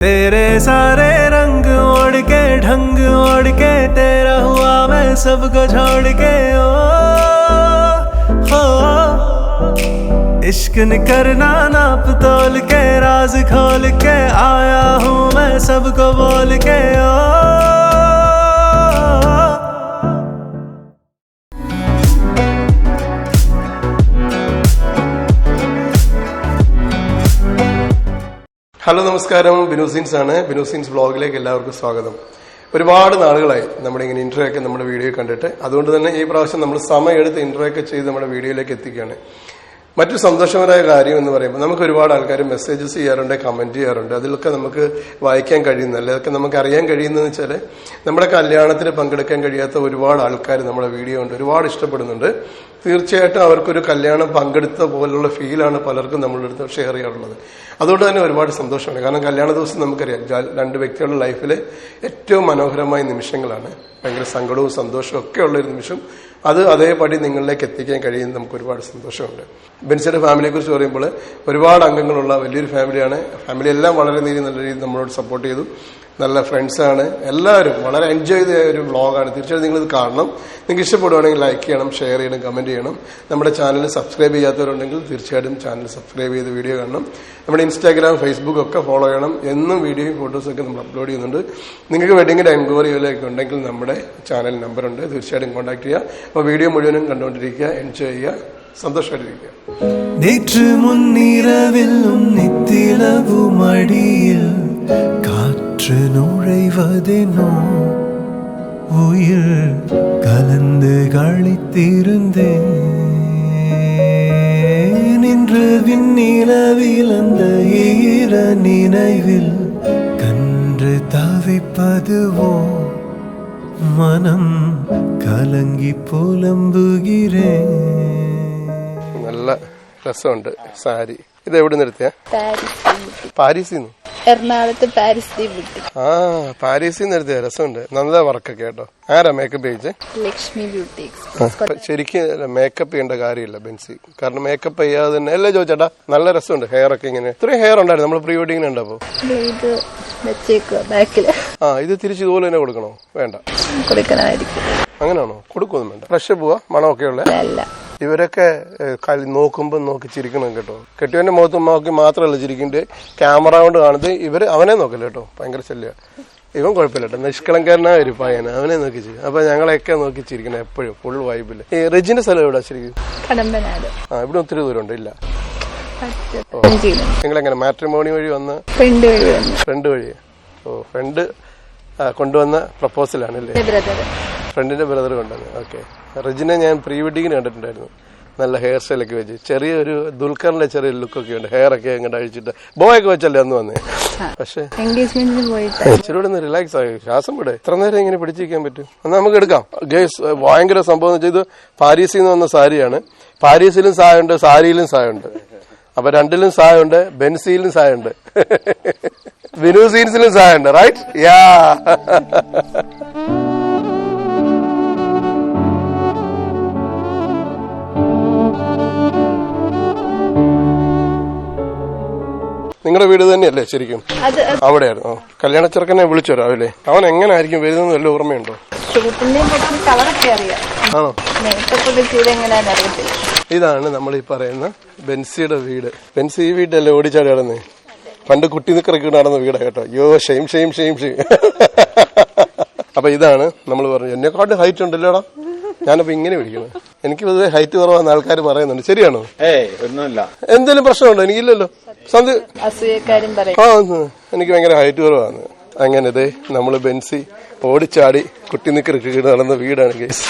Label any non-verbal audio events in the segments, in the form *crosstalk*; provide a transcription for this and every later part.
तेरे सारे रंग ओढ़ के, ढंग ओढ़ के, तेरा हुआ मैं सबको छोड़ के। ओ, हो, इश्क न करना, नाप तोल के, राज खोल के, आया हूँ मैं सबको बोल के। ओ ഹലോ നമസ്കാരം. ബിനോസിൻസ് ആണ്. ബിനോസിൻസ് ബ്ലോഗിലേക്ക് എല്ലാവർക്കും സ്വാഗതം. ഒരുപാട് നാളുകളായി നമ്മുടെ ഇങ്ങനെ ഇന്റർവ്യൂ ഒക്കെ നമ്മുടെ വീഡിയോ കണ്ടിട്ട്. അതുകൊണ്ട് തന്നെ ഈ പ്രാവശ്യം നമ്മൾ സമയം എടുത്ത് ഇന്റർവ്യൂ ഒക്കെ ചെയ്ത് നമ്മുടെ വീഡിയോയിലേക്ക് എത്തിക്കുകയാണ്. മറ്റൊരു സന്തോഷകരമായ കാര്യം എന്ന് പറയുമ്പോൾ നമുക്ക് ഒരുപാട് ആൾക്കാർ മെസ്സേജസ് ചെയ്യാറുണ്ട് കമന്റ് ചെയ്യാറുണ്ട്. അതിലൊക്കെ നമുക്ക് വായിക്കാൻ കഴിയുന്ന അതൊക്കെ നമുക്ക് അറിയാൻ കഴിയുന്നതെന്ന് വെച്ചാൽ നമ്മുടെ കല്യാണത്തിന് പങ്കെടുക്കാൻ കഴിയാത്ത ഒരുപാട് ആൾക്കാർ നമ്മുടെ വീഡിയോ ഉണ്ട് ഒരുപാട് ഇഷ്ടപ്പെടുന്നുണ്ട്. തീർച്ചയായിട്ടും അവർക്കൊരു കല്യാണം പങ്കെടുത്ത പോലുള്ള ഫീലാണ് പലർക്കും നമ്മളുടെ അടുത്ത് ഷെയർ ചെയ്യാറുള്ളത്. അതുകൊണ്ട് തന്നെ ഒരുപാട് സന്തോഷമാണ് കാരണം കല്യാണ ദിവസം നമുക്കറിയാം രണ്ട് വ്യക്തികളുടെ ലൈഫിലെ ഏറ്റവും മനോഹരമായ നിമിഷങ്ങളാണ്. ഭയങ്കര സങ്കടവും സന്തോഷവും ഒക്കെ ഉള്ള ഒരു നിമിഷം അത് അതേപടി നിങ്ങളിലേക്ക് എത്തിക്കാൻ കഴിയുന്ന നമുക്ക് ഒരുപാട് സന്തോഷമുണ്ട്. ബെൻസിയുടെ ഫാമിലിയെ കുറിച്ച് പറയുമ്പോൾ ഒരുപാട് അംഗങ്ങളുള്ള വലിയൊരു ഫാമിലിയാണ്. ഫാമിലി എല്ലാം വളരെ നീതി നല്ല രീതിയിൽ നമ്മളോട് സപ്പോർട്ട് ചെയ്തു. നല്ല ഫ്രണ്ട്സാണ് എല്ലാവരും വളരെ എൻജോയ് ചെയ്ത ഒരു വ്ളോഗാണ് തീർച്ചയായും ഇത് കാണണം. നിങ്ങൾക്ക് ഇഷ്ടപ്പെടുവാണെങ്കിൽ ലൈക്ക് ചെയ്യണം ഷെയർ ചെയ്യണം കമന്റ് ചെയ്യണം. നമ്മുടെ ചാനൽ സബ്സ്ക്രൈബ് ചെയ്യാത്തവരുണ്ടെങ്കിൽ തീർച്ചയായിട്ടും ചാനൽ സബ്സ്ക്രൈബ് ചെയ്ത് വീഡിയോ കാണണം. നമ്മുടെ ഇൻസ്റ്റാഗ്രാം ഫേസ്ബുക്ക് ഒക്കെ ഫോളോ ചെയ്യണം. എന്നും വീഡിയോയും ഫോട്ടോസൊക്കെ നമ്മൾ അപ്ലോഡ് ചെയ്യുന്നുണ്ട്. നിങ്ങൾക്ക് വെഡിങ്ങിന്റെ എൻക്വയറികളൊക്കെ ഉണ്ടെങ്കിൽ നമ്മുടെ ചാനൽ നമ്പറുണ്ട് തീർച്ചയായിട്ടും കോൺടാക്ട് ചെയ്യുക അപ്പോൾ വീഡിയോ മുഴുവനും കണ്ടുകൊണ്ടിരിക്കുക എൻജോയ് ചെയ്യുക സന്തോഷമായിട്ടിരിക്കുക. നേറ്റു മുൻനിരവിലും നിത്തിലവും അടിയിൽ காற்று நுழைவதெனோ உயிர் கலந்து கழித்திருந்தேன் இன்று விண்ணிலவில் அந்த ஈர நினைவில் கன்று தவிப்பதுவோ மனம் கலங்கி புலம்புகிறேன் നല്ല രസമുണ്ട് സാരി ഇത് എവിടെ നിർത്തിയ പാരീസ് ബ്യൂട്ടി പാരീസിൽ നിന്ന് എറണാകുളത്ത് പാരീസ് ബ്യൂട്ടി ആ പാരീസിൽ നിന്ന് എടുത്ത രസമുണ്ട്. നല്ല വർക്കൊക്കെ കേട്ടോ. ആരാ മേക്കപ്പ് ചെയ്ത് ലക്ഷ്മി ബ്യൂട്ടി ശരിക്കും മേക്കപ്പ് ചെയ്യേണ്ട കാര്യമില്ല ബെൻസി. കാരണം മേക്കപ്പ് ചെയ്യാതെ തന്നെ അല്ലേ ചോദിച്ചേട്ടാ നല്ല രസമുണ്ട് ഹെയർ ഒക്കെ ഇങ്ങനെ. ഇത്രയും ഹെയർ ഉണ്ടായിരുന്നു. നമ്മൾ പ്രീ വെഡിങ്ങിന് ഉണ്ടപ്പോ ഇത് വെച്ചേക്കുക ബാക്കിൽ ആ ഇത് തിരിച്ച് ഇതുപോലെ തന്നെ കൊടുക്കണോ? വേണ്ട. കൊടുക്കണമായിരിക്കും. അങ്ങനെയാണോ? കൊടുക്കൊന്നും വേണ്ട. ഫ്രഷ് പോവാ? മണമൊക്കെ ഉള്ള? അല്ല. ഇവരൊക്കെ കളി നോക്കുമ്പോൾ നോക്കി ചിരിക്കണം കേട്ടോ. കെട്ടിയവന്റെ മുഖത്ത് നോക്കി മാത്രമല്ല ചിരിക്കണ്ടേ. ക്യാമറ കൊണ്ട് കാണുന്നത് ഇവർ അവനെ നോക്കില്ല കേട്ടോ. ഭയങ്കര ശല്യ. ഇവൻ കുഴപ്പമില്ല കേട്ടോ. നിഷ്കളങ്കരനാ ഒരു പയ്യന്. അവനെ നോക്കി ചിരിക്കും അപ്പൊ ഞങ്ങളെയൊക്കെ നോക്കി ചിരിക്കണം എപ്പോഴും. ഫുൾ വൈബിൽ ഈ റെജിന്റെ സ്ഥലം എവിടെ ശരിക്കും? ആ ഇവിടെ ഒത്തിരി ദൂരമുണ്ട്. ഇല്ല. നിങ്ങൾ നിങ്ങളെങ്ങനെ മാട്രിമോണി വഴി വന്ന്? ഫ്രണ്ട് വഴി ഓ ഫ്രണ്ട് കൊണ്ടുവന്ന പ്രപ്പോസലാണ് അല്ലേ? ഫ്രണ്ടിന്റെ ബ്രദർ കൊണ്ടുവന്ന് ഓക്കെ റിജിനെ ഞാൻ പ്രീ വെഡിങ്ങിന് കണ്ടിട്ടുണ്ടായിരുന്നു. നല്ല ഹെയർ സ്റ്റൈലൊക്കെ വെച്ച്. ചെറിയൊരു ദുൽഖറിന്റെ ചെറിയ ലുക്കൊക്കെ ഉണ്ട്. ഹെയർ ഒക്കെ ഇങ്ങനെ അഴിച്ചിട്ട്. ബോയ് ഒക്കെ വെച്ചല്ലേ അന്ന് വന്നേ. പക്ഷേ ഇച്ചിരി കൂടെ ഒന്ന് റിലാക്സ് ആയി. ശ്വാസം വിട്. എത്ര നേരം ഇങ്ങനെ പിടിച്ചിരിക്കാൻ പറ്റും. എന്നാൽ നമുക്ക് എടുക്കാം. ഗേസ് ഭയങ്കര സംഭവം എന്ന് വെച്ചാൽ ഇത് പാരീസിൽ നിന്ന് വന്ന സാരിയാണ്. പാരീസിലും സായുണ്ട് സാരിയിലും സായുണ്ട് അപ്പൊ രണ്ടിലും സായുണ്ട് ബെൻസിയിലും സായുണ്ട് *laughs* വിനൂസീൻസിലും സായുണ്ട് റൈറ്റ് യാ *laughs* നിങ്ങളുടെ വീട് തന്നെയല്ലേ ശരിക്കും? അവിടെയായിരുന്നു. കല്യാണ ചെറുക്കനെ വിളിച്ചു രാവിലെ. അവൻ എങ്ങനായിരിക്കും വരുന്നത് വല്ല ഓർമ്മയുണ്ടോ? ആണോ? ഇതാണ് നമ്മൾ ഈ പറയുന്ന ബെൻസിയുടെ വീട്. ബെൻസി ഈ വീട്ടിലല്ലേ ഓടിച്ചാടി നടന്നേ? പണ്ട് കുട്ടി നിക്കറൊക്കെ നടന്ന വീടാ കേട്ടോ. അയ്യോ ഷെയിം ഷെയിം ഷെയിം ഷെയിം അപ്പൊ ഇതാണ് നമ്മൾ പറഞ്ഞു എന്നെക്കാട്ട് ഹൈറ്റ് ഉണ്ടല്ലോടാ. ഞാനപ്പോ ഇങ്ങനെ വിളിക്കുന്നത് എനിക്ക് പൊതുവെ ഹൈറ്റ് കുറവാന്ന് ആൾക്കാർ പറയുന്നുണ്ട്. ശരിയാണോ? ഏയ് ഒന്നുമില്ല. എന്തെങ്കിലും പ്രശ്നമുണ്ടോ? എനിക്കില്ലല്ലോ. അസൂയക്കാരും പറയും. ആ ഉം. എനിക്ക് ഭയങ്കര ഹൈറ്റ് കുറവാണ് അങ്ങനെ ദേ നമ്മൾ ബെൻസി ഓടിച്ചാടി കുട്ടി നിക്കറി നടന്ന വീടാണ് കേസ്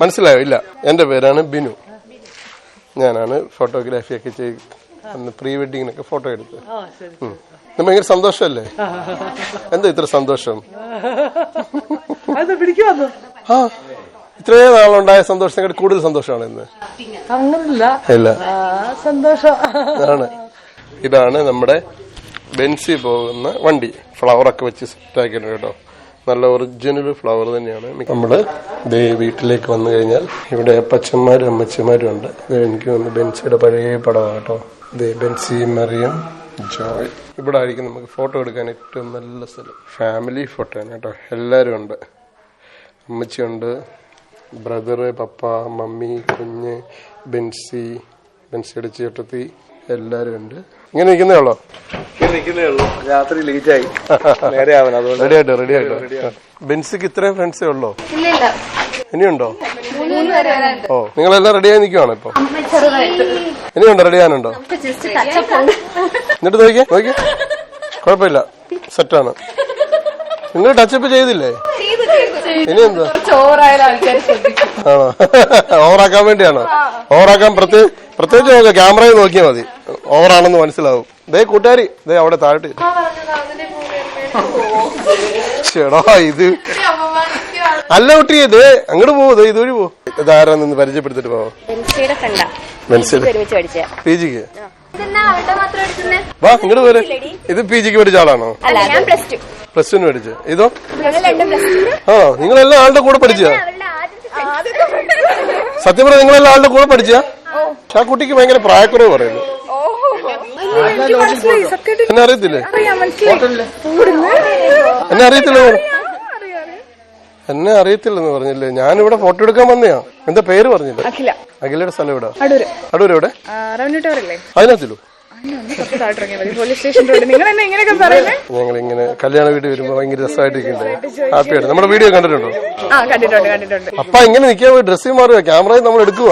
മനസ്സിലായോ? ഇല്ല. എന്റെ പേരാണ് ബിനു. ഞാനാണ് ഫോട്ടോഗ്രാഫി ഒക്കെ ചെയ്ത് അന്ന് പ്രീ വെഡിങ്ങിനൊക്കെ ഫോട്ടോ എടുത്ത്. ഉം. ഇത് ഭയങ്കര സന്തോഷമല്ലേ? എന്താ ഇത്ര സന്തോഷം? ആ ഇത്രയും നാളുണ്ടായ സന്തോഷത്തെക്കാട്ട് കൂടുതൽ സന്തോഷമാണ് ഇന്ന്. അങ്ങനല്ല. ഇല്ല. സന്തോഷം. ആണ് ഇതാണ് നമ്മുടെ ബെൻസി പോകുന്ന വണ്ടി. ഫ്ലവർ ഒക്കെ വെച്ച് സെറ്റ് ആക്കിയിട്ടുണ്ട് കേട്ടോ. നല്ല ഒറിജിനൽ ഫ്ലവർ തന്നെയാണ്. നമ്മൾ ദേ വീട്ടിലേക്ക് വന്നു കഴിഞ്ഞാൽ ഇവിടെ അപ്പച്ചന്മാരും അമ്മച്ചന്മാരും ഉണ്ട്. എനിക്ക് വന്ന് ബെൻസിയുടെ പഴയ പടമാണ് കേട്ടോ. ദേ ബെൻസി മറിയം ജോയ്. ഇവിടെ ആയിരിക്കും നമുക്ക് ഫോട്ടോ എടുക്കാൻ ഏറ്റവും നല്ല സ്ഥലം. ഫാമിലി ഫോട്ടോ ആണ് കേട്ടോ. എല്ലാരും ഉണ്ട്. അമ്മച്ചിയുണ്ട്. ബ്രദറ് പപ്പ മമ്മി കുഞ്ഞ് ബെൻസി ബെൻസിയുടെ ചേട്ടത്തി എല്ലാരും ഉണ്ട്. ഇങ്ങനെ നിൽക്കുന്നേ ഉള്ളോ? നിൽക്കുന്നേ ഉള്ളൂ. രാത്രി ലേറ്റ് ആയി. നേരെ ആവണം. അതുകൊണ്ട് റെഡി ആയിട്ട്? റെഡി ആയിട്ട്? ബെൻസിക്ക് ഇത്രയും ഫ്രണ്ട്സേ ഉള്ളോ? ഇല്ല ഇല്ല. ഇനിയുണ്ടോ? ഓ നിങ്ങളെല്ലാം റെഡിയായി നിൽക്കുവാണ് ഇപ്പൊ? ഇനിയുണ്ടോ? റെഡി ആകാനുണ്ടോ? ജസ്റ്റ് ടച്ചപ്പ് ഉണ്ട് എന്നിട്ട് നോക്കിയേ? നോക്കിയേ? കുഴപ്പമില്ല. സെറ്റാണ് നിങ്ങൾ ടച്ചപ്പ് ചെയ്തില്ലേ? ഇനി എന്താ ചോറായാലും ആൾക്കാർ ശ്രദ്ധിക്കും ആണോ? ഓവറാക്കാൻ വേണ്ടിയാണോ? ഓവറാക്കാൻ പ്രത്യേക പ്രത്യേകിച്ച് നോക്കുക ക്യാമറയിൽ നോക്കിയാൽ മതി. ഓവറാണെന്ന് മനസ്സിലാവും. ദേ കൂട്ടുകാരി ദേ അവിടെ താഴട്ട് ചേടാ ഇത്. അല്ല കുട്ടി ദേ അങ്ങോട്ട് പോവോ ദേ ഇതുവഴി പോ ഇതാരാ നിന്ന് പരിചയപ്പെടുത്തിട്ട് പോവോ? മനസ്സിലായി പി ജിക്ക്? മാത്രം എടുക്കുന്നേ? വാ ഇങ്ങോട്ട് പോരെ ഇത് പി ജിക്ക് പഠിച്ച ആളാണോ? അല്ല ഞാൻ പ്ലസ് ടു. പ്ലസ് ടു പഠിച്ചു ഇതോ? ആ നിങ്ങളെല്ലാം ആളുടെ കൂടെ പഠിച്ച സത്യം പറഞ്ഞ നിങ്ങളെല്ലാം ആളുടെ കൂടെ പഠിച്ച ആ കുട്ടിക്ക് ഭയങ്കര പ്രായക്കുറവ് പറയുന്നു. എന്നെ അറിയത്തില്ലേ? എന്നെ അറിയത്തില്ല? എന്നെ അറിയത്തില്ലെന്ന് പറഞ്ഞില്ലേ? ഞാനിവിടെ ഫോട്ടോ എടുക്കാൻ വന്നയാ. എന്താ പേര് പറഞ്ഞില്ല? അഖില. അഖിലയുടെ സ്ഥലം ഇവിടെ അടൂര്. അടൂര് എവിടെ? അതിനകത്തില്ലോ ഞങ്ങൾ ഇങ്ങനെ കല്യാണ വീട്ടിൽ വരുമ്പോ ഭയങ്കര രസമായിട്ടിരിക്കുന്നുണ്ട് ഹാപ്പിയായിട്ട് നമ്മുടെ വീഡിയോ കണ്ടിട്ടുണ്ടോ? അപ്പ ഇങ്ങനെ നിൽക്കാൻ ഡ്രസ്സിൽ മാറുക ക്യാമറയിൽ നമ്മൾ എടുക്കുക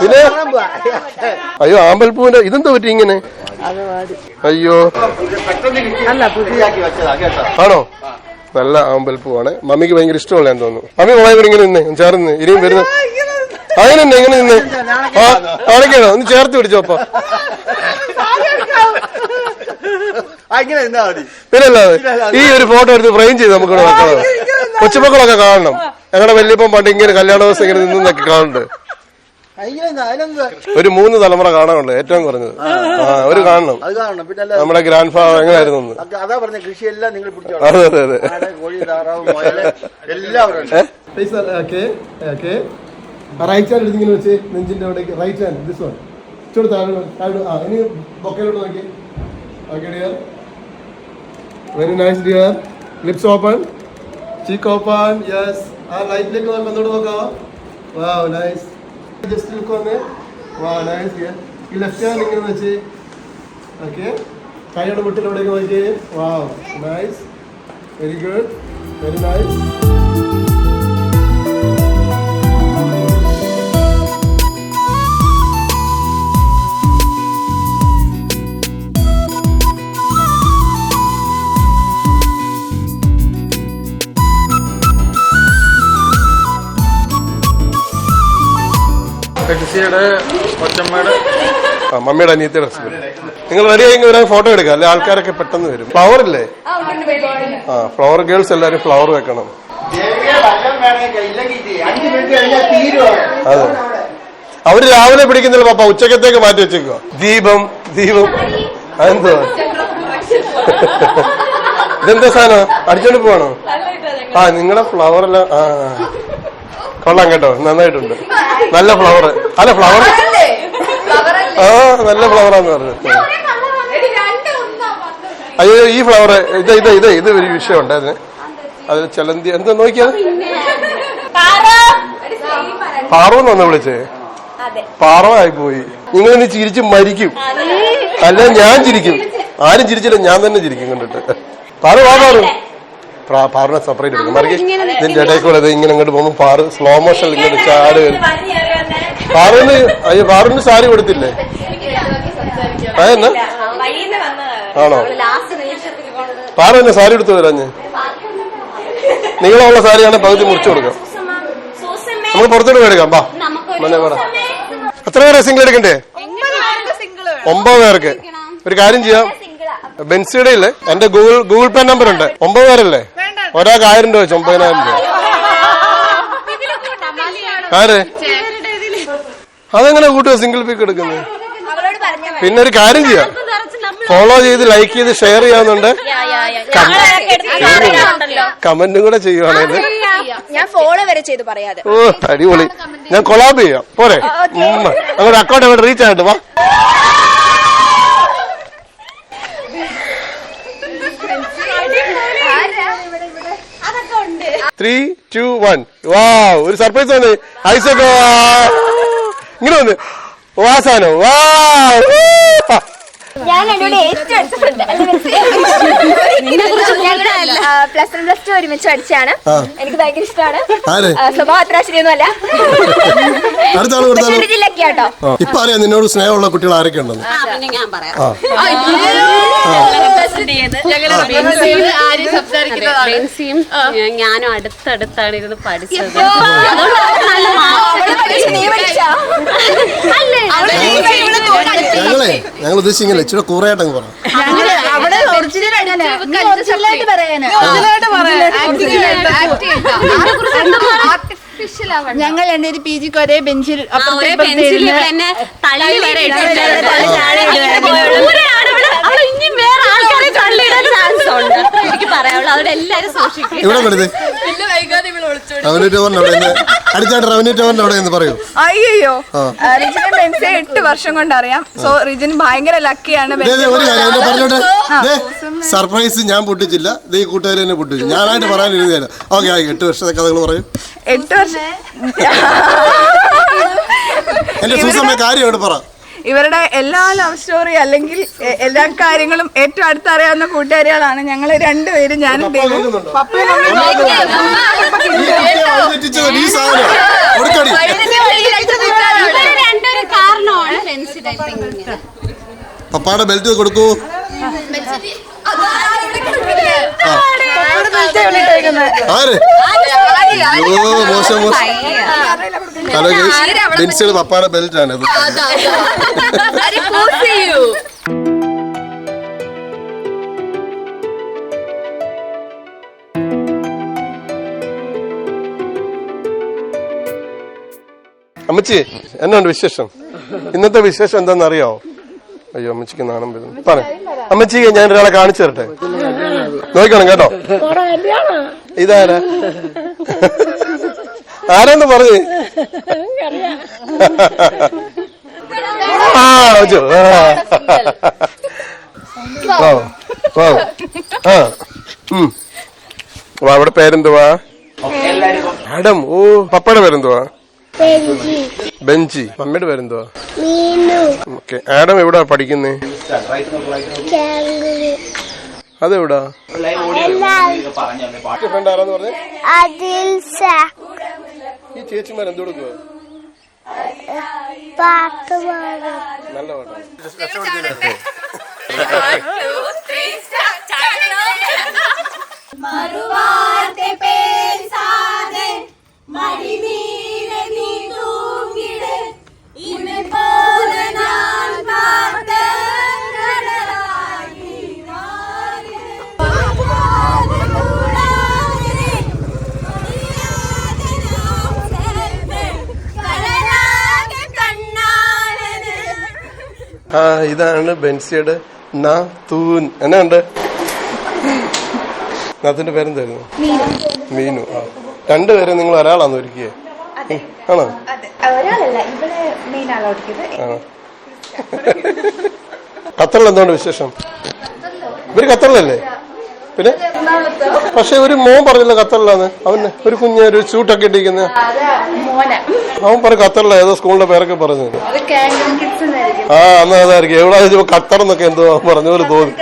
പിന്നെ? അയ്യോ ആമ്പൽപ്പൂവിന്റെ ഇതെന്താ പറ്റി ഇങ്ങനെ? അയ്യോ. ആണോ? നല്ല ആമ്പൽപ്പൂവാണ് മമ്മിക്ക് ഭയങ്കര ഇഷ്ടമുള്ള തോന്നുന്നു. മമ്മി പോയവരിങ്ങനെ ഇങ്ങനെ ചേർന്ന് ഇനിയും വരുന്നു അങ്ങനെ തന്നെ ഇങ്ങനെ നിന്ന് ആ ഒന്ന് ചേർത്ത് പിടിച്ചോപ്പ അപ്പൊ. നിന്നാ മതി. പിന്നല്ലാതെ ഈ ഒരു ഫോട്ടോ എടുത്ത് ഫ്രെയിം ചെയ്ത് നമുക്ക് ഇവിടെ വെക്കണം. കൊച്ചുമക്കളൊക്കെ കാണണം. ഞങ്ങളുടെ വല്യപ്പം പണ്ട് ഇങ്ങനെ കല്യാണ ദിവസം ഇങ്ങനെ നിന്നൊക്കെ കാണണ്ട് ഒരു മൂന്ന് തലമുറ കാണാനുണ്ട് ഏറ്റവും കുറഞ്ഞത്. ആ ഒരു കാണണം. അത് കാണണം. പിന്നെ നമ്മുടെ ഗ്രാൻഡ് ഫാദർ എങ്ങനെയായിരുന്നു അതാ പറഞ്ഞ കൃഷിയെല്ലാം നിങ്ങൾ അതെ അതെ അതെ. എല്ലാവരും. റൈറ്റ് ഹാൻഡ് എടുത്തിങ്ങനെ വെച്ച് നെഞ്ചിന്റെ അവിടേക്ക്. റൈറ്റ് ഹാൻഡ് ദിസ് വൺ ഇച്ചോട് താഴെ താഴെ ആ ഇനി ബൊക്കയിലോട്ട് നോക്കി. Okay dear very nice dear lips open cheek open yes ആ ലൈറ്റിലേക്ക് നമുക്ക് ഒന്നുകൂടെ നോക്കാം വാ നൈസ് ജസ്റ്റ് ലുക്ക് വാ നൈസ് ഡിയർ ഈ ലെഫ്റ്റ് ഹാൻഡ് ഇങ്ങനെ വെച്ച്. ഓക്കെ കൈയുടെ മുട്ടിലവിടേക്ക് നോക്കി വാ nice very good very nice കൊച്ചമ്മയുടെ. മമ്മിയുടെ അനിയത്തിയുടെ ഹസ്ബൻഡ്. നിങ്ങൾ റെഡി ആയി വരാൻ ഫോട്ടോ എടുക്കാം. അല്ലെ? ആൾക്കാരൊക്കെ പെട്ടെന്ന് വരും. ഫ്ലവർ ഇല്ലേ? ആ ഫ്ലവർ ഗേൾസ് എല്ലാരും ഫ്ലവർ വെക്കണം. അതെ. അവർ രാവിലെ പിടിക്കുന്നില്ല പാപ്പ. ഉച്ചക്കത്തേക്ക് മാറ്റി വെച്ചേക്കോ ദീപം ദീപം. അതെന്തോ ഇതെന്താ സാധനം? അടിച്ചോണ്ട് പോവാണോ? ആ നിങ്ങളുടെ ഫ്ലവർ എല്ലാം ആ. കൊള്ളാം കേട്ടോ. നന്നായിട്ടുണ്ട്. നല്ല ഫ്ലവർ അല്ല ഫ്ലവർ ആ നല്ല ഫ്ലവറാന്ന് പറഞ്ഞു. അയ്യോ ഈ ഫ്ലവർ ഇത് ഇത് ഇത് ഇത് ഒരു വിഷയമുണ്ട് അതിന്. അത് ചെലന്തി എന്താ നോക്കിയത്? പാറോ. എന്നാ വിളിച്ചേ? പാറോ ആയിപ്പോയി പോയി. നിങ്ങൾ ഇനി ചിരിച്ച് മരിക്കും. അല്ല ഞാൻ ചിരിക്കും. ആരും ചിരിച്ചില്ല ഞാൻ തന്നെ ചിരിക്കും കണ്ടിട്ട്. പാറു വാ പാറു. പാറിനെ സെപ്പറേറ്റ് എടുക്കും. മറിക്ക് ഇതിന്റെ ഇടയിൽ കൂടെ ഇങ്ങനെ ഇങ്ങോട്ട് പോകുമ്പോൾ പാറ് സ്ലോ മോഷൻ ഇങ്ങോട്ട് ചാട്. വരും പാറുവിന് അയ്യോ പാറിന് സാരി കൊടുത്തില്ലേ? വന്നതാണ് ആണോ? പാറ എന്നെ സാരി എടുത്തു തരാഞ്ഞ് നിങ്ങളുള്ള സാരിയാണ് പകുതി മുറിച്ചു കൊടുക്കാം. നമ്മൾ നമുക്ക് പുറത്തോട്ട് മേടിക്കാം ബാ നമുക്കൊരു പറ എത്ര പേരെ സിംഗിൾ എടുക്കണ്ടേ? ഒമ്പത് പേർക്ക്. ഒരു കാര്യം ചെയ്യാം. ബെൻസിയുടെ ഇല്ലേ? എന്റെ ഗൂഗിൾ ഗൂഗിൾ പേ നമ്പർ ഉണ്ട്. ഒമ്പത് പേരല്ലേ? ഒരാൾക്ക് ആയിരം രൂപ വെച്ച് ഒമ്പതിനായിരം രൂപ. ആര്? അതെങ്ങനെ കൂട്ടുക സിംഗിൾ പിക്ക് എടുക്കുന്നത്. പിന്നെ ഒരു കാര്യം ചെയ്യാം. ഫോളോ ചെയ്ത് ലൈക്ക് ചെയ്ത് ഷെയർ പറയാറുണ്ടല്ലോ. കമന്റും കൂടെ ചെയ്യുവാണെങ്കിൽ ഞാൻ ഫോളോ വരെ ചെയ്ത് പറയാതെ. ഓ അടിപൊളി. ഞാൻ കൊളാബ് ചെയ്യാം. പോരെ. അങ്ങോട്ട് അക്കൗണ്ട് അങ്ങോട്ട് റീച്ച് ആയിട്ട് വാ. ത്രീ ടു വൺ വാ ഒരു സർപ്രൈസ് വന്ന്. ഐസൊക്കെ ഇങ്ങനെ വന്ന്. വാസാനോ വാ. ഞാൻ എന്നോട് ഏറ്റവും അടുത്ത friend plus one plus two ഒരുമിച്ച് പഠിച്ചാണ് എനിക്ക് ഭയങ്കര ഇഷ്ടമാണ്. ആര്? സ്വഭാവ അത്ര ശരിയൊന്നുമല്ല. അടുത്ത ആൾ കൊടുത്താലോ? തൃശ്ശൂർ ജില്ലയ്ക്ക് കേട്ടോ. ആ. ഇപ്പൊ അറിയാം നിന്നോട് സ്നേഹമുള്ള കുട്ടികൾ ആരൊക്കെ ഉണ്ടെന്ന്? ബെൻസിയും ഞാനും അടുത്തടുത്താണ് ഇരുന്ന് പഠിച്ചത്. ഞങ്ങളെ ഞങ്ങൾ ഉദ്ദേശിക്കുന്നില്ല ഇച്ചിരി കൂറയായിട്ടങ്ങ് പറ അവിടെ ഒറിജിനൽ ഒറിജിനലായിട്ട് പറയാനാ ഞങ്ങൾ രണ്ടുപേരും പി ജിക്ക് ഒരേ ബെഞ്ചിൽ പെൻസിൽ തള്ളി വരെ അവിടെ വേറെ ആൾക്കാരെ തള്ളിയിടാൻ ചാൻസ് ഉണ്ട് എനിക്ക് പറയാനുള്ളൂ. അവിടെ എല്ലാരും സൂക്ഷിക്കും. ഇവിടെ കൊടുത്തേ റവന്യൂ ടവറിന്റെ അവിടെ നിന്ന് അടുത്തായിട്ട് റവന്യൂ ടവറിന്റെ അവിടെ നിന്ന് പറയൂ. അയ്യോ. റിജിനെ ബെൻസിയെ എട്ട് വർഷം കൊണ്ട് അറിയാം. സോ റിജിൻ ഭയങ്കര ലക്കിയാണ് ദേ, ദേ, ഒരു കാര്യം എന്നെ പറഞ്ഞോട്ടെ. ദേ, സർപ്രൈസ് ഞാൻ പൊട്ടിച്ചില്ല. ദേ ഈ കൂട്ടുകാർ തന്നെ പൊട്ടിച്ചു. ഞാനായിട്ട് പറയാനിരുന്നതല്ല ഓക്കെ ആയി എട്ട് വർഷത്തെ കഥകൾ പറയും. എട്ട് വർഷം എന്റെ സൂസമ്മ കാര്യമായിട്ട് പറ. ഇവരുടെ എല്ലാ ലവ് സ്റ്റോറി അല്ലെങ്കിൽ എല്ലാ കാര്യങ്ങളും ഏറ്റവും അടുത്തറിയാവുന്ന കൂട്ടുകാരികളാണ് ഞങ്ങൾ രണ്ടുപേരും ഞാനും പപ്പാടെ ബെൽറ്റ് കൊടുക്കൂ. ആര്? മോശം മോശം. ബെൻസിയുടെ പപ്പാടെ ബെൽറ്റ് ആണ് അമ്മച്ചി എന്നുണ്ട് വിശേഷം? ഇന്നത്തെ വിശേഷം എന്താണെന്ന് അറിയാവോ അയ്യോ അമ്മച്ചിക്ക് നാണം വരുന്നു. പറ. അമ്മച്ചി ഞാൻ ഒരാളെ കാണിച്ചു തരട്ടെ? നോക്കണം കേട്ടോ. ഇതാരാ? ആരാന്ന് പറഞ്ഞു? ആ വാ അവിടെ പേരെന്തുവാ? മാഡം ഓ പപ്പയുടെ പേരെന്തുവാ? ബെഞ്ചി. മമ്മിയുടെ പേരെന്തുവാ? ഓക്കെ. ആഡം എവിടാ പഠിക്കുന്നേ? അതെവിടാ? ഫ്രണ്ട് ആരാന്ന് പറഞ്ഞേ? ഈ ചേച്ചിമാർ എന്ത് കൊടുക്കുക നല്ല പാട്ടാണ് മറുവാർത്തെ പേസാതെ ഇതാണ് ബെൻസിയുടെ നൂൻ എന്നാ ഉണ്ട്? നാത്തിന്റെ പേരെന്തായിരുന്നു? മീനു. ആ. രണ്ടുപേരും നിങ്ങൾ ഒരാളാന്ന് ഒരുക്കിയേ. ആണോ? ഖത്തറിൽ എന്തുകൊണ്ട് വിശേഷം? ഇവർ ഖത്തറിലല്ലേ പിന്നെ? പക്ഷെ ഒരു മോൻ പറഞ്ഞില്ല ഖത്തറിലാന്ന് അവന് ഒരു കുഞ്ഞ് ഒരു സ്യൂട്ടൊക്കെ ഇട്ടിരിക്കുന്ന. അവൻ പറ ഖത്തറില ഏതോ സ്കൂളിന്റെ പേരൊക്കെ പറഞ്ഞു. ആ എന്നാ അതായിരിക്കും. എവിടെ ചോദിച്ചപ്പോ ഖത്തർ എന്നൊക്കെ എന്തോ പറഞ്ഞ പോലെ തോന്നി.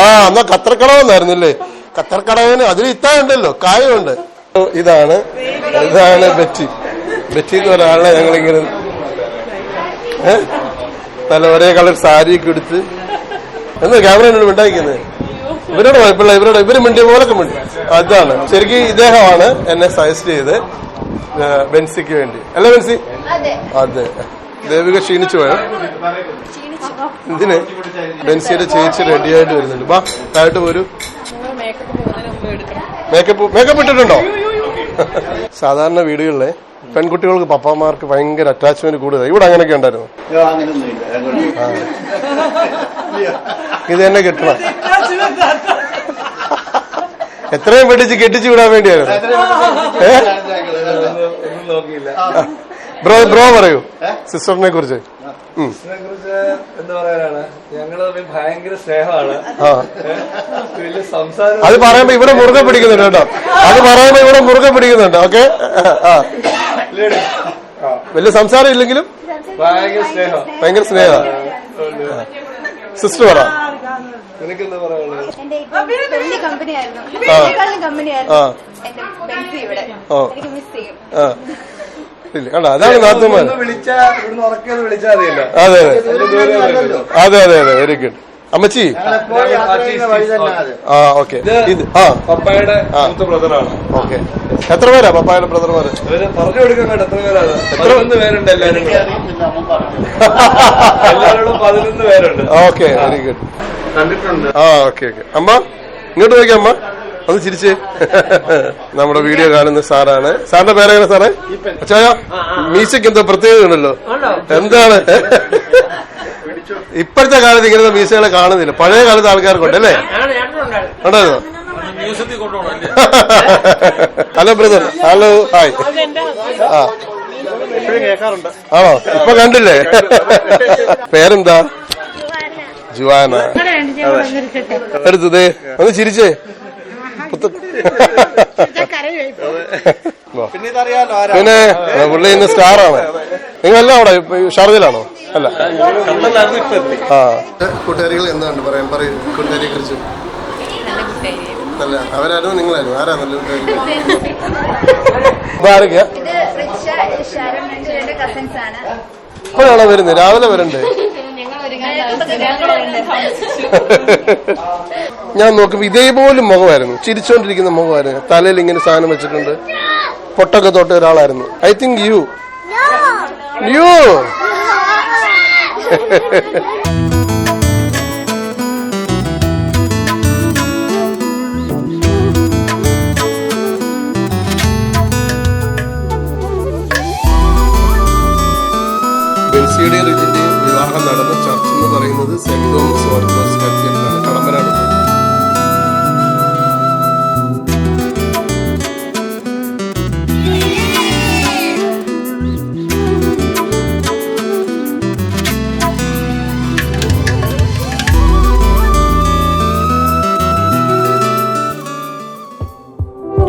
ആ എന്നാ ഖത്തർ കടവെന്നായിരുന്നില്ലേ ഖത്തർ കടവിന് അതിൽ ഇത്തായുണ്ടല്ലോ കായമുണ്ട് ഇതാണ് ഇതാണ് ബെറ്റി. ബെറ്റി എന്ന് ഒരാളെ ഞങ്ങളിങ്ങനെ ഏഹ് നല്ല ഒരേ കളർ സാരിയൊക്കെ എടുത്ത്. എന്താ ക്യാമറ എന്നോട് മിണ്ടായിക്കുന്നത് ഇവരോട് കുഴപ്പമില്ല ഇവരോട് ഇവർ മിണ്ടിയ പോലൊക്കെ മിണ്ടി. അതാണ്. ശരിക്കും ഇദ്ദേഹമാണ് എന്നെ സജസ്റ്റ് ചെയ്ത് ബെൻസിക്ക് വേണ്ടി. അല്ലേ ബെൻസി? അതെ. ദേവിക ക്ഷീണിച്ചു പോയോ? ഇതിന് ബെൻസിയുടെ ചേച്ചി റെഡി ആയിട്ട് വരുന്നുണ്ട്. ബാ താഴോട്ട് പോരൂ. മേക്കപ്പ് മേക്കപ്പ് ഇട്ടിട്ടുണ്ടോ? സാധാരണ വീടുകളിലെ പെൺകുട്ടികൾക്ക് പപ്പാമാർക്ക് ഭയങ്കര അറ്റാച്ച്മെന്റ് കൂടുതലായി ഇവിടെ അങ്ങനെയൊക്കെ ഉണ്ടായിരുന്നു. ഇത് തന്നെ കിട്ടണം. എത്രയും പെട്ടിച്ച് കെട്ടിച്ചു വിടാൻ വേണ്ടിയായിരുന്നു. ബ്രോ ബ്രോ പറയൂ. സിസ്റ്ററിനെ കുറിച്ച്. ഉം. കുറിച്ച് എന്താ പറയാനാണ്. ഞങ്ങൾ തമ്മിൽ ഭയങ്കര സ്നേഹമാണ്. വലിയ സംസാരം അത് പറയുമ്പോ ഇവിടെ മുറുകെ പിടിക്കുന്നുണ്ട് കേട്ടോ. അത് പറയുമ്പോ ഇവിടെ മുറുകെ പിടിക്കുന്നുണ്ട് ഓക്കെ? വലിയ സംസാരം ഇല്ലെങ്കിലും ഭയങ്കര സ്നേഹം. ഭയങ്കര സ്നേഹ. സിസ്റ്റർ പറ. നിനക്കെന്താ പറയാനുള്ളത്? കമ്പനിയായിരുന്നു. കമ്പനിയായിരുന്നു. ഇവിടെ. എനിക്ക് മിസ് ചെയ്യും. ആ. ഇല്ല കണ്ടോ? അതാണ് നാത്തുമാർ അതെ അതെ. അതെ അതെ. അതെ വെരി ഗുഡ് അമ്മച്ചി? ആ ഓക്കെ. ഇത് ആ. പപ്പായുടെ ബ്രദറാണ്. ഓക്കെ. എത്ര പേരാ പപ്പായുടെ ബ്രദർമാര്? പറഞ്ഞു കൊടുക്കാൻ എത്ര പേരാണ്. പതിനൊന്ന് പേരുണ്ട് പറഞ്ഞു. എല്ലാവരോടും പതിനൊന്ന് പേരുണ്ട്. ഓക്കെ വെരി ഗുഡ് കണ്ടിട്ടുണ്ട്. ആ ഓക്കെ ഓക്കെ. അമ്മ? ഇങ്ങോട്ട് നോക്കിയ ഒന്ന് ചിരിച്ച്. നമ്മുടെ വീഡിയോ കാണുന്ന സാറാണ്. സാറിന്റെ പേരെങ്ങനെ സാറേ? അച്ചായ മീശയ്ക്ക് എന്തോ പ്രത്യേകത ഉണ്ടല്ലോ എന്താണ്? ഇപ്പോഴത്തെ കാലത്ത് ഇങ്ങനത്തെ മീശകളെ കാണുന്നില്ല. പഴയ കാലത്ത് ആൾക്കാർക്കുണ്ട് അല്ലേ? ഉണ്ടായിരുന്നോ. Hello brother. Hello hi. ആ. ആണോ? ഇപ്പൊ കണ്ടില്ലേ? പേരെന്താ? ജുവാന. എടുത്തത്. ഒന്ന് ചിരിച്ചേ. പിന്നെ പുള്ളി ഇന്ന് സ്റ്റാറാണ്. നിങ്ങളെല്ലാം അവിടെ ഷാർജയിലാണോ? അല്ല. ആ. കൂട്ടുകാരികൾ എന്താണ് പറയാൻ? പറയും കൂട്ടുകാരിയെ കുറിച്ച്. അല്ല അവരായിരുന്നു നിങ്ങളായിരുന്നു ആരാ നല്ല കൂട്ടുകാരി? ഇപ്പൊ ആരൊക്കെയാ? ഇത് റിച്ച ഷാരൻ രണ്ട് കസിൻസ് ആണ്. ഇപ്പോഴാണോ വരുന്നത്? രാവിലെ വരണ്ടേ? *laughs* ഞാൻ നോക്കുമ്പോ ഇതേപോലെ മുഖമായിരുന്നു. ചിരിച്ചോണ്ടിരിക്കുന്ന മുഖമായിരുന്നു. തലയിൽ ഇങ്ങനെ സാധനം വെച്ചിട്ടുണ്ട്. പൊട്ടൊക്കെ തൊട്ട ഒരാളായിരുന്നു. ഐ തിങ്ക് യു യു റിജിന്റെയും വിവാഹം നടന്ന ചർച്ച് എന്ന് പറയുന്നത് സെന്റ് തോമസ് ഓർത്തഡോക്സ് കത്തീഡ്രലാണ് കടമ്പനാണ്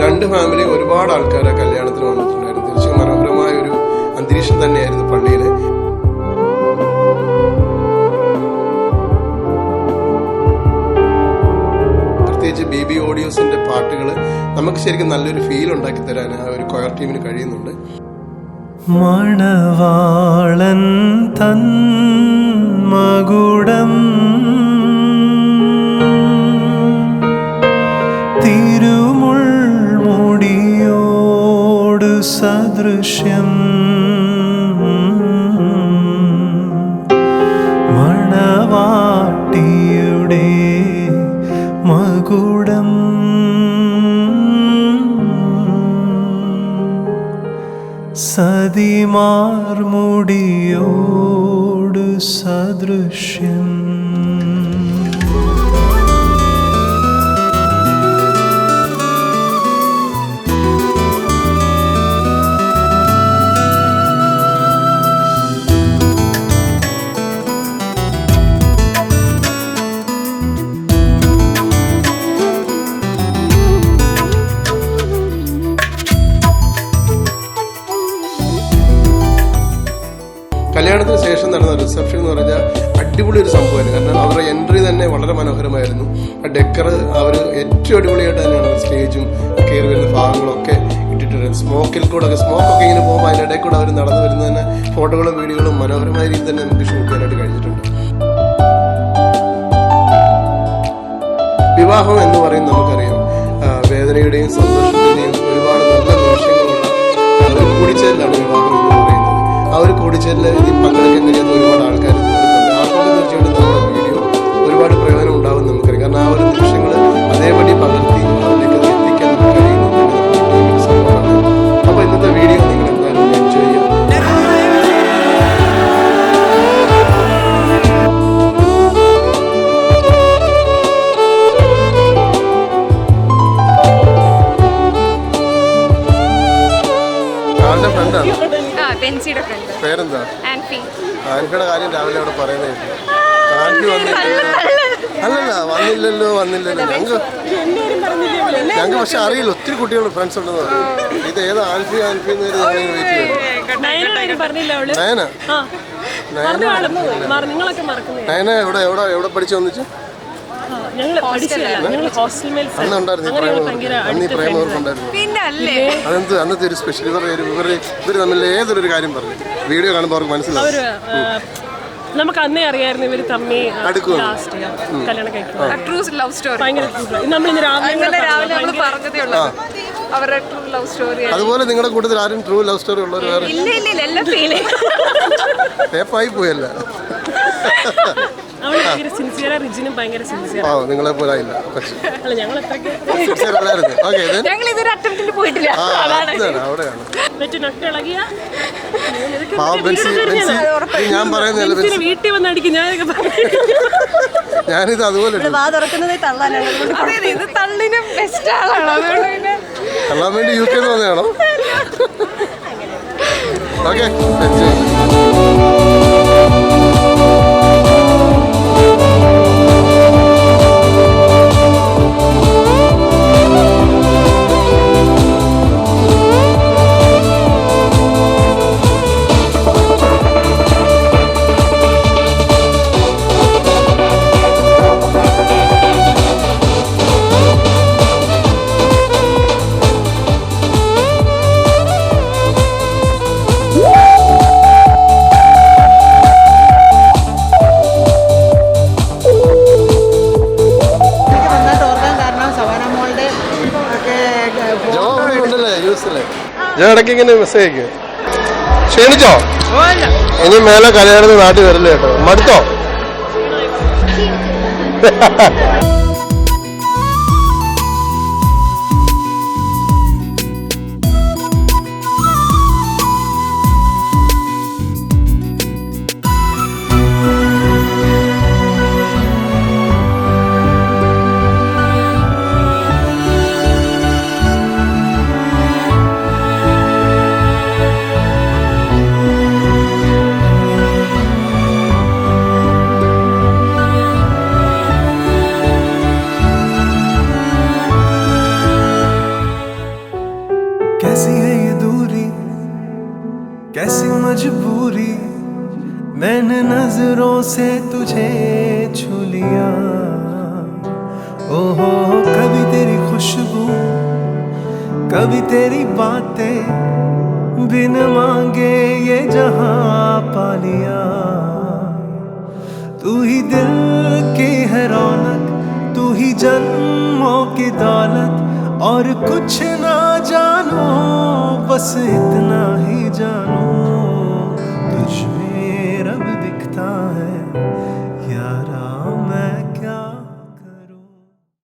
രണ്ട് ഫാമിലി ഒരുപാട് ആൾക്കാരെ കല്യാണത്തിന് വന്നിട്ടുണ്ടായിരുന്നു. തീർച്ചയായും മനോഹരമായ ഒരു അന്തരീക്ഷം തന്നെയായിരുന്നു പള്ളിയിൽ. ബി ബി ഓഡിയോസിന്റെ പാട്ടുകൾ നമുക്ക് ശരിക്കും നല്ലൊരു ഫീൽ ഉണ്ടാക്കി തരാൻ ആ ഒരു കൊയർ ടീമിന് കഴിയുന്നുണ്ട്. മണവാളൻ തൻ മകുടം. തിരുമുൾമുടിയോട് സദൃശ്യം. മണവാട്ടിയുടെ സതിമാർമുടിയോട് സദൃശ്യം കല്യാണത്തിന് ശേഷം നടന്ന റിസപ്ഷൻ എന്ന് പറഞ്ഞാൽ അടിപൊളി ഒരു സംഭവമായിരുന്നു. കാരണം അവരുടെ എൻട്രി തന്നെ വളരെ മനോഹരമായിരുന്നു. ആ ഡെക്കർ അവർ ഏറ്റവും അടിപൊളിയായിട്ട് തന്നെയാണ് സ്റ്റേജും കയറി വരുന്ന ഭാഗങ്ങളൊക്കെ ഇട്ടിട്ടുണ്ട് സ്മോക്കിൽ കൂടെ ഒക്കെ സ്മോക്ക് ഒക്കെ ഇങ്ങനെ പോകുമ്പോൾ അതിന്റെ ഇടയിൽ കൂടെ അവർ നടന്നു വരുന്നതിന് ഫോട്ടോകളും വീഡിയോകളും മനോഹരമായ രീതിയിൽ തന്നെ നമുക്ക് ഷൂട്ട് ചെയ്യാനായിട്ട് കഴിഞ്ഞിട്ടുണ്ട്. വിവാഹം എന്ന് പറയുന്നത് നമുക്കറിയാം. വേദനയുടെയും സന്തോഷത്തിന്റെയും ഒരുപാട് നല്ല നിമിഷങ്ങളുള്ള കൂടിച്ചേരലാണ് വിവാഹം എന്ന് പറയുന്നത്. ഒരു കൂടിച്ചേരലിൽ പങ്കെടുക്കാൻ കഴിയാത്ത ഒരുപാട് ആൾക്കാർ വീഡിയോ ഒരുപാട് പ്രയോജനം ഉണ്ടാവും നമുക്കറിയാം. കാരണം ആ ഒരു നിമിഷങ്ങൾ അതേപടി പകർത്തി അത് എത്തിക്കാൻ സംഭവമാണ്. അപ്പോൾ ഇന്നത്തെ വീഡിയോ ഞങ്ങൾക്ക് പക്ഷെ അറിയില്ല. ഒത്തിരി കുട്ടികൾ ഫ്രണ്ട്സ് ഉണ്ടെന്ന് പറഞ്ഞു. ഇത് ഏത് ആൽഫി ആൽഫി എന്ന് ഞങ്ങൾ നയന? നയന? എവിടെ എവിടെ എവിടെ പഠിച്ചു വന്നിച്ചു? ഞങ്ങൾ ഞങ്ങൾ അതെന്ത് അന്നത്തെ ഒരു സ്പെഷ്യൽ ഇവർ ഇവർ ഇവർ തമ്മിൽ ഏതൊരു കാര്യം പറഞ്ഞു. വീഡിയോ കാണുമ്പോൾ അവർക്ക് മനസ്സിലാവും. നമുക്ക് അന്നേ അറിയായിരുന്നു ഇവർ തമ്മി. ലാസ്റ്റ് കല്യാണം കഴിക്കുന്നത് ട്രൂ ലവ് സ്റ്റോറി ഭയങ്കര നമ്മൾ ഇന്ന് രാവിലെ രാവിലെ നമ്മൾ ഭയങ്കര- പറഞ്ഞതേ ഉള്ളൂ. അവരുടെ ട്രൂ ലവ് സ്റ്റോറി അതുപോലെ നിങ്ങളുടെ കൂട്ടത്തിൽ ആരും ട്രൂ ലവ് സ്റ്റോറി ഉള്ളവർ ഇല്ല ഇല്ല എല്ലാം പോയല്ല. *laughs* ആ നിങ്ങളെ പോലെ പക്ഷേ ഞങ്ങൾ അത്രയ്ക്ക് അല്ലായിരുന്നു ഓക്കെ ഞങ്ങൾ ഇതൊരു അറ്റംപ്റ്റിൽ പോയിട്ടില്ല. ആ അതാണ്. അതാണ് അവിടെയാണ്. മറ്റു നട്ടിളകിയ പാവം ബെൻസി ബെൻസി ഇത് ഞാൻ പറയുന്നില്ല ബെൻസി വീട്ടിൽ വന്ന് അടിക്കും ഞാനൊക്കെ പറഞ്ഞു ഞാനിത് അതുപോലെ ഉണ്ട്. അതെ അതെ, ഇത് തള്ളിനും ബെസ്റ്റ് ആളാണ്. അതുകൊണ്ട് പിന്നെ കള്ളാൻ വേണ്ടി യു കെ വന്നതാണോ? *laughs* ഓക്കെ ഉണ്ടല്ലേ ഞാൻ ഇടയ്ക്ക് ഇങ്ങനെ മെസ്സേജ് അയക്കും ക്ഷീണിച്ചോ? ഇനി മേലെ കലയാണെന്ന് നാട്ടിൽ വരില്ല കേട്ടോ? മടുത്തോ? *laughs* नज़रों से तुझे छू लिया ओहो, कभी तेरी खुशबू, कभी तेरी बातें बिन मांगे ये जहाँ पा लिया। तू ही दिल की है रौनक, तू ही जन्मों की दौलत, और कुछ ना जानो, बस इतना ही जानो।